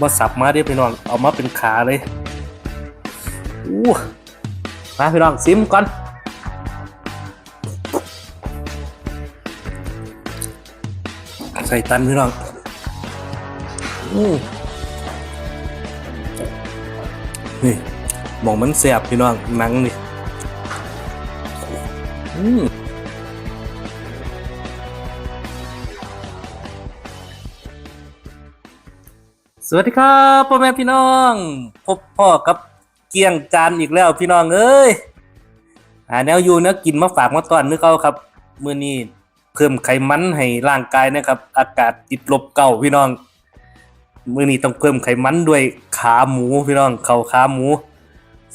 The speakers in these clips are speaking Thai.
บ่สับมาเด้อพี่น้องเอามาเป็นขาเลยอู้มาพี่น้องซิมก่อนใส่ตันพี่น้องอือนี่มองมันแสบพี่น้องหนังนี่อืม สวัสดีครับพ่อแม่พี่น้อง พบพ่อกับเกียงจานอีกแล้วพี่น้องเอ้ยหาแนวอยู่นะกินมาฝากมาตอนนึกเอาครับมื้อนี้เพิ่มไขมันให้ร่างกายนะครับ อากาศติดลบเก่าพี่น้องมื้อนี้ต้องเพิ่มไขมันด้วยขาหมูพี่น้องเข่าขาหมู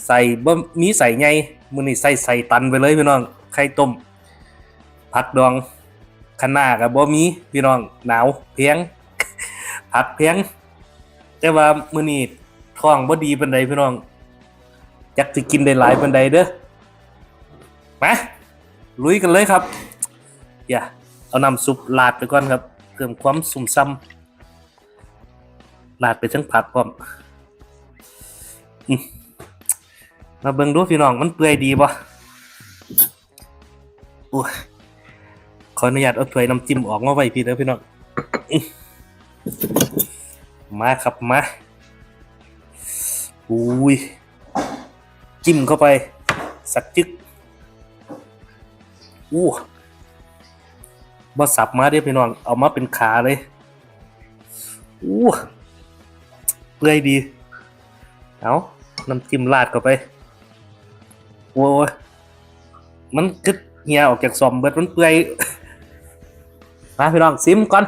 ใส่บ่มีใส่ไงมื้อนี้ใส่ใส่ตันไปเลยพี่น้องไข่ต้มผักดองคะน้ากับบ่มีพี่น้องหนาวเพียงผักเพียง แต่ว่ามื้อนี้ท้องบ่ดีปานใดพี่น้องจักสิกินได้หลายปานใดเด้อมาลุยกันเลยครับอย่าเอาน้ำซุปลาดไปก่อนครับเพิ่มความสุ่มซ้ำลาดไปทั้งผักพร้อมมาเบิ่งดูพี่น้องมันเปื่อยดีบ่โอ้ขออนุญาตเอาถ้วยน้ำจิ้มออกมาไว้พี่เด้อพี่น้อง มาครับมาอุ้ยจิ้มเข้าไป สักจึกอู้บ่สับมาเด้อพี่น้อง เอามาเป็นขาเลยอู้เปื่อยดี เอาน้ำจิ้มราดเข้าไปโอ้ยมันกึดเหี่ยออกจากซอมเบิดมันเปื่อยมาพี่น้องซิมก่อน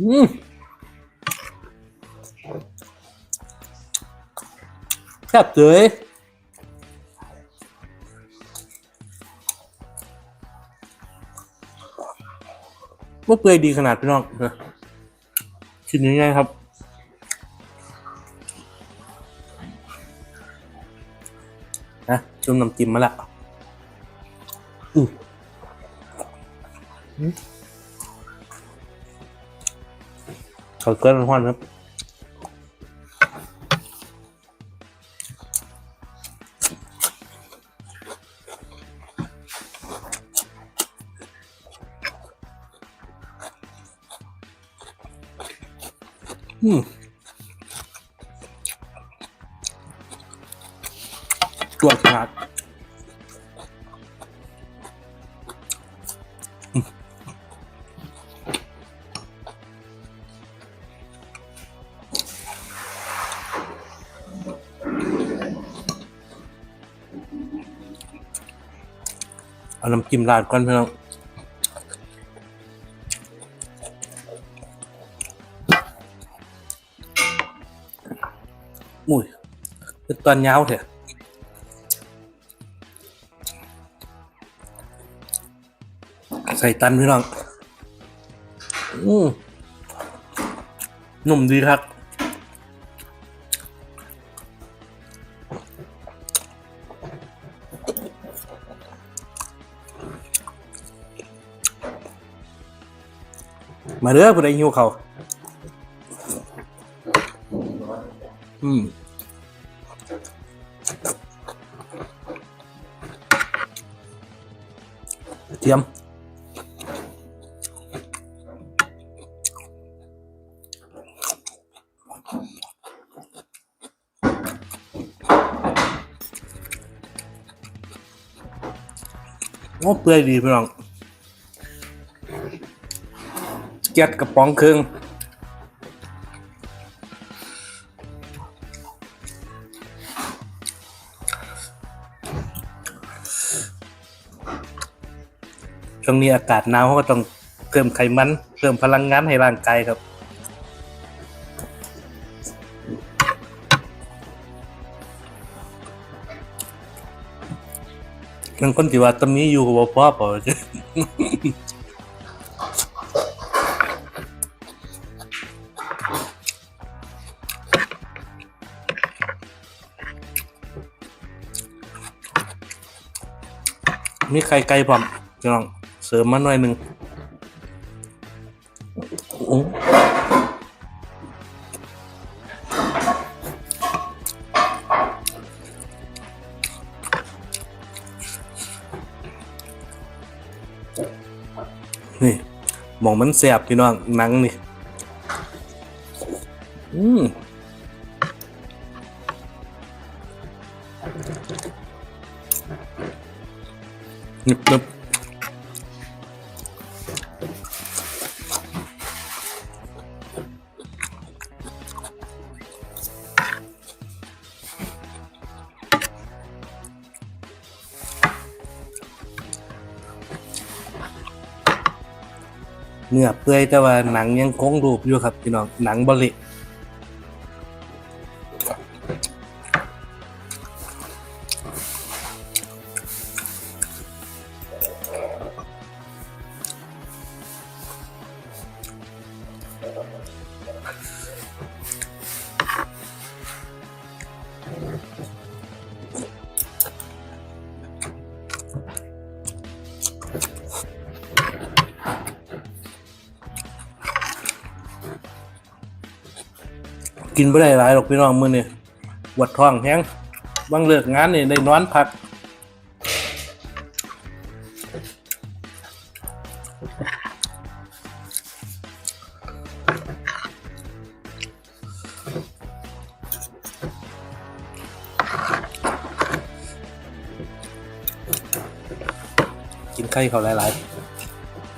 อืมแซ่บเลยว่าเปื่อยดีขนาดพี่น้องนะชิ้นนี้ไงครับนะจุ่มน้ำจิ้มมาละอืออืม เขาเกลือมันห้อนครับอืมจวดขาด เอาน้ำจิ้มราดก่อนพี่น้องอุ้ยเป็นตอนยาวเถอะใส่ตันพี่น้องอืมนุ่มดีครับ มาเด้อผู้ใดหิวเขาอืมเทียมโอ้เปื่อยดีพี่น้อง เกียดกระป๋องครึ่งช่วงนี้อากาศหนาวเขาก็ต้องเพิ่มไขมัน เพิ่มพลังงานให้ร่างกายครับบางคนที่ว่าตอนนี้อยู่กับพ่อเปล่า มีไก่ไก่ผมพี่องเสริมมาหน่อยหนึ่งนี่มองมันแสบพี่น้องนังนี่ อืม นึบนึบเนื้อเปื่อยแต่ว่าหนังยังคงรูปอยู่ครับพี่น้องหนังบริ กินไม่ได้หลายหรอกพี่น้องมื้อนี่ปวดท้องแห้งบางเลิกงานนี่ได้นอนพัก กินไข่เขาหลาย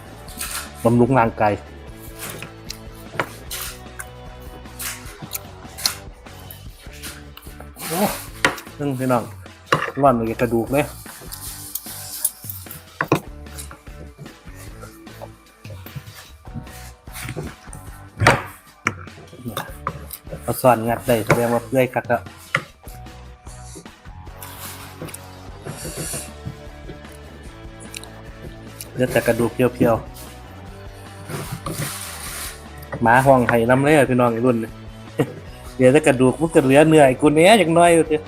ๆบำรุงร่างกายโอ้ซึ่งพี่น้องร่อนเลยกระดูกเลยเอาส่วนงัดได้แสดงว่าเปื่อยคักอะเลือแต่กระดูกเพียวๆหมาห้องไห้น้ำเลยอะพี่น้องไอ้รุ่นนี่เดี๋ยวถ้ากระดูกมันก็เหลือเนื้อไอ้กูเนี้ยอย่างน้อยอยู่เถอะ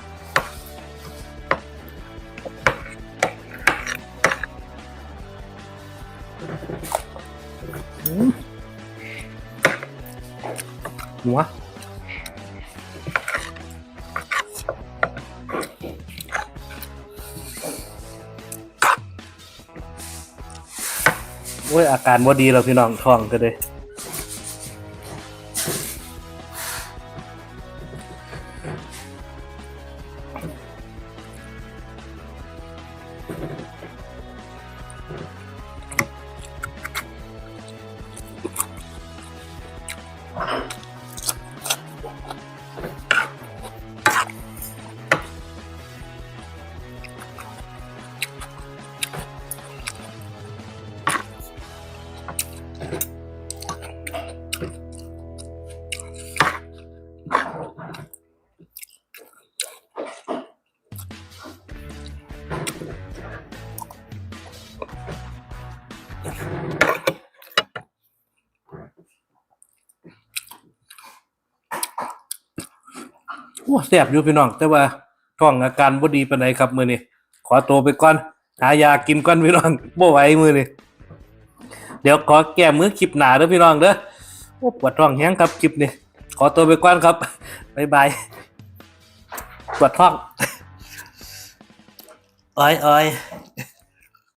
หัว โอ้ยอาการว่าดีแล้วพี่น้องท้องก็เลย โอ้แสบอยู่พี่น้อง แต่ว่าท้องอาการบ่ดีปานใดครับมื้อนี้ขอตัวไปก่อน หายากินก่อนพี่น้องบ่ไหวมื้อนี้เดี๋ยวขอแก้มือคลิปหนาเด้อพี่น้องเด้อโอ้ปวดท้องแฮงครับคลิปนี้ขอตัวไปก่อนครับบ๊ายบายปวดท้อง อ้อยอ้อย